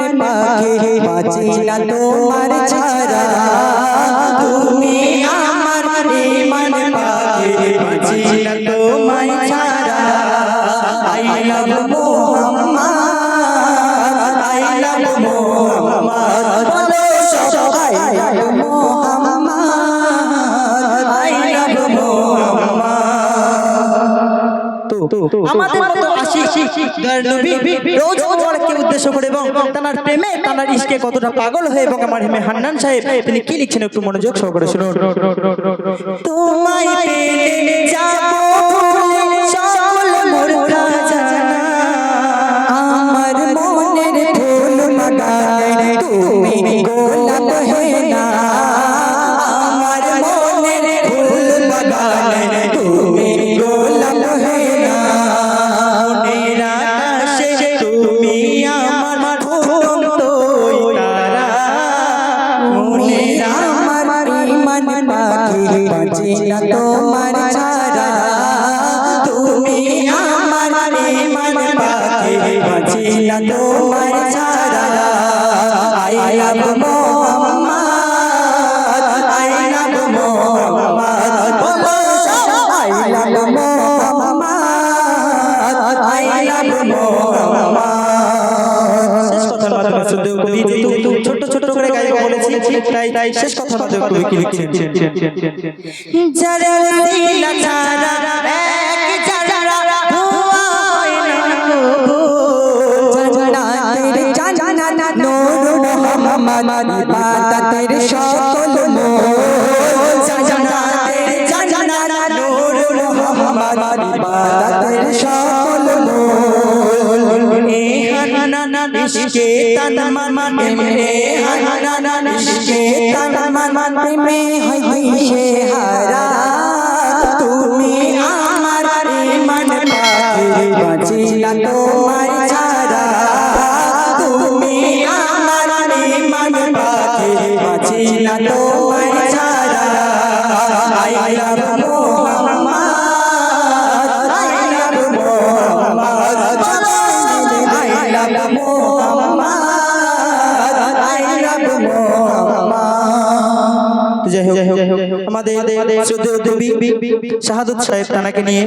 না তোমার ছাড়া। তুমি আমার ইমান পাখি বাঁচি না তোমার ছাড়া। I love Mohammad I love Mohammad বলো সবাই I love Mohammad I love Mohammad আমাদের মতো আশিক রোজ ওমরকে উদ্দেশ্য করে এবং তার প্রেমে তার ইশকে কতটা পাগল হয়ে এবং আমার হেমে হান্নান সাহেব, তিনি কি লিখছেন একটু মনোযোগ সহকারে শুনুন। তোমায় গোলাপ হে না আমার মনের ফুল বাগানে মনের আমার ইমান পাখি বাঁচে না তোমার ছাড়া। তুমি আমার ইমান পাখি বাঁচে না তোমার ছাড়া। আই লাভ যেহেতু ছোট ছোট করে গাইবো বলেছি তাই তাই শেষ কথার মাধ্যমে কবি কি লিখছেন যারা দিলা যারা এক যারা না জান্নাতের জান্নাত নূর মোহাম্মদ ইবাদতের সকল মোর জান্নাতের জান্নাত নূর মোহাম্মদ ইবাদতের সকল মোর এ ইশকে তান মান মান এ হানানা ইশকে তান মান মান মে হই সে হারা তুমি আমার ইমান পাখি বাঁচি না তোমার ছাড়া তুমি আমার ইমান পাখি বাঁচি না তোমার লাভ মোহাম্মদ যাই হোক আমাদের শ্রদ্ধেয় দেবী শাহাদত সাহেব তানাকে নিয়ে